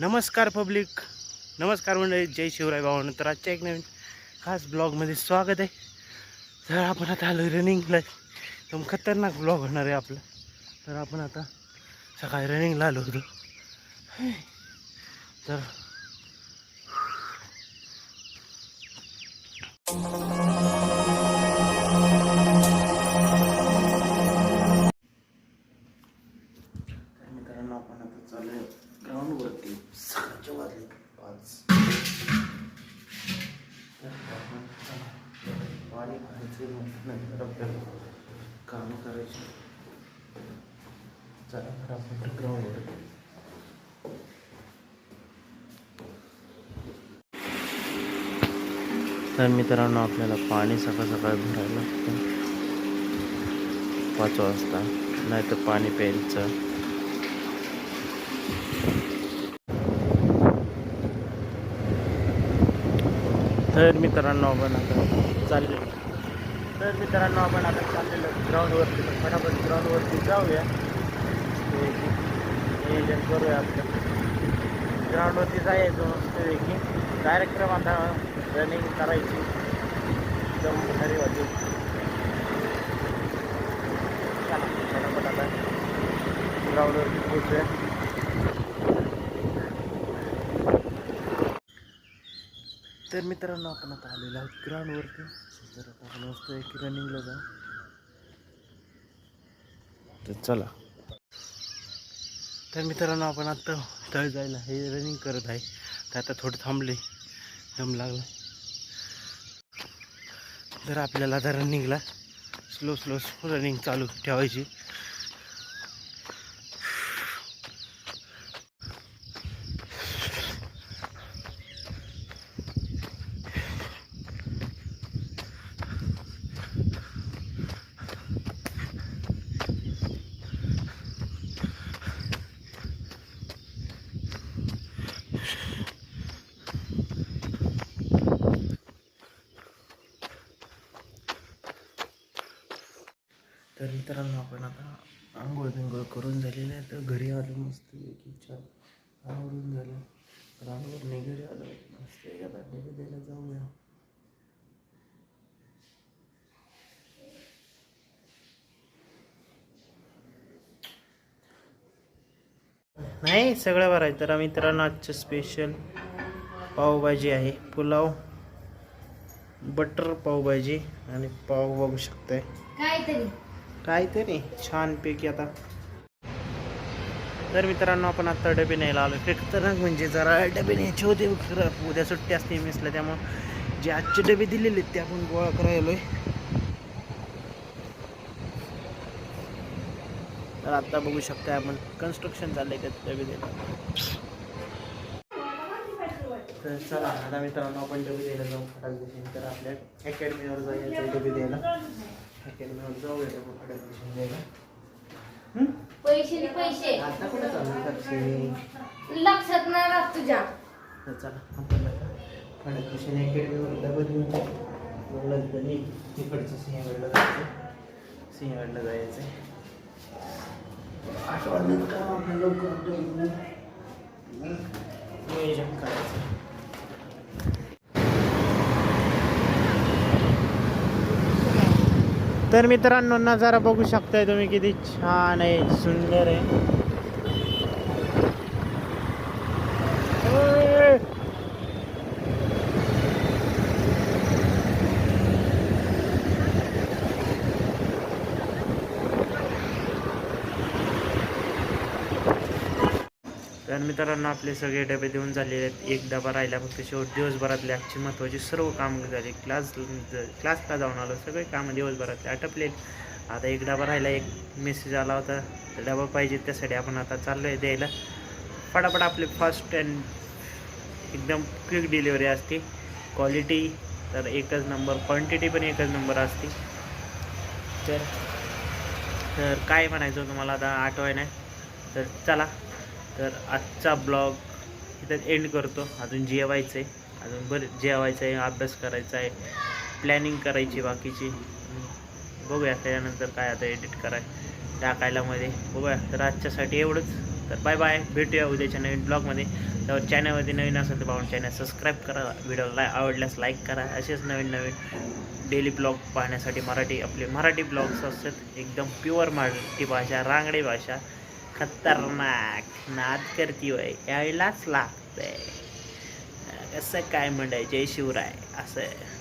नमस्कार पब्लिक. नमस्कार मंडळी. जय शिवराय भावानं तर आजच्या एक नवीन खास ब्लॉगमध्ये स्वागत आहे. तर आपण आता आलो रनिंगला. एकदम खतरनाक ब्लॉग होणार आहे आपला. तर आपण आता सकाळी रनिंगला आलो होतो. तर ग्राउंडवरती सकाळच्या वाजले पाच तर पाणी भरायचे नाही आपल्याला कामं करायची चला तर आपण ग्राउंडवर तर मित्रांनो आपल्याला पाणी सकाळ सकाळी भरायला लागतं. पाच वाजता. नाही तर पाणी प्यायचं. तर मित्रांनो आपण आता चालले तर मित्रांनो आपण आता चाललेलो ग्राउंडवरती तर फटाफट ग्राउंडवरती जाऊया. नियोजन करूया आपलं ग्राउंडवरती जायचं मस्तपैकी कार्यक्रम आता रनिंग करायची. एकदम भारी वाटेल चला फटाफट आता ग्राउंडवरती पोचूया तर मित्रांनो आपण आता आलेलो आहोत ग्राउंडवरती. तर आता आपण मस्त एक रनिंगला जा तर चला. तर मित्रांनो आपण आत्ता तळ जायला हे रनिंग करत आहे. तर आता थोडं थांबले. दम लागला. तर आपल्याला आता रनिंगला स्लो स्लो रनिंग चालू ठेवायची. तर मित्रांनो आपण आता आंघोळ बिंघोळ करून झालेलं आहे. तर घरी आलो मस्त की छान आवरून झालं. तर आंघोळ नाही घरी आलो मस्त आता द्यायला जाऊया. नाही सगळं बरं आहे. तर मित्रांनो आजचं स्पेशल पावभाजी आहे. पुलाव बटर पावभाजी आणि पाव बघू शकताय. काहीतरी छान छानपैकी आता. तर मित्रांनो आपण आता डबे न्यायला आलो खतरनाक म्हणजे जरा डबे न्यायचे होते खरं. उद्या सुट्टी असते मिसला त्यामुळं जे आजचे डबे दिलेले आहेत ते आपण गोळा करायलोय तर आत्ता बघू शकता आपण कन्स्ट्रक्शन चाललंय का डबे द्यायला तर चला आता मित्रांनो आपण डबे द्यायला जाऊ फटाक तर आपल्या अकॅडमीवर जायचं डबे द्यायला हं? पैसे नि पैसे. आता कुठं चालू साक्षी लक्षात नाही राहत तुझ्या. चला आपण आता फटाक दिवशी अकॅडमीवर डबे देऊन बोललं तरी तिकडचं सिंहगडला जायचं. सिंहगडला जायचं. आठवड्यात का लवकर नियोजन करायचं तर मित्रांनो नजारा बघू शकताय तुम्ही किती छान आहे सुंदर आहे. तर मित्रांनो आपले सगळे डबे देऊन झालेले आहेत. एक डबा राहिला फक्त शेवट. दिवसभरातले आजची महत्त्वाची सर्व कामं झाली. क्लास क्लासला जाऊन आलो. सगळे कामं दिवसभरातले आटपले आता एक डबा राहिला एक मेसेज आला होता. डबा पाहिजे त्यासाठी आपण आता चाललो आहे द्यायला. फटाफट आपले फास्ट अँड एकदम क्विक डिलिव्हरी असते. क्वालिटी तर एकच नंबर क्वांटिटी पण एकच नंबर असते. तर तर काय म्हणायचं तुम्हाला आता? आठवाय नाही तर चला. तर आजचा ब्लॉग इथं एंड करतो. अजून जेवायचं आहे अजून बरं जेवायचं आहे अभ्यास करायचा आहे प्लॅनिंग करायची बाकीची. बघूया त्याच्यानंतर काय आता एडिट कराय टाकायला मध्ये. बघूया. तर आजच्यासाठी एवढंच. तर बाय बाय भेटूया उद्याच्या नवीन ब्लॉगमध्ये तर चॅनलमध्ये नवीन असेल तर पाहून चॅनल सबस्क्राईब करा. व्हिडिओला आवडल्यास लाईक करा. असेच नवीन नवीन डेली ब्लॉग पाहण्यासाठी मराठी आपले मराठी ब्लॉग्स असतात. एकदम प्युअर मराठी भाषा रांगडी भाषा. खतरनाक. नाद करती वय यावेळेलाच लागतंय. कसं काय म्हणाय जय शिवराय? असं.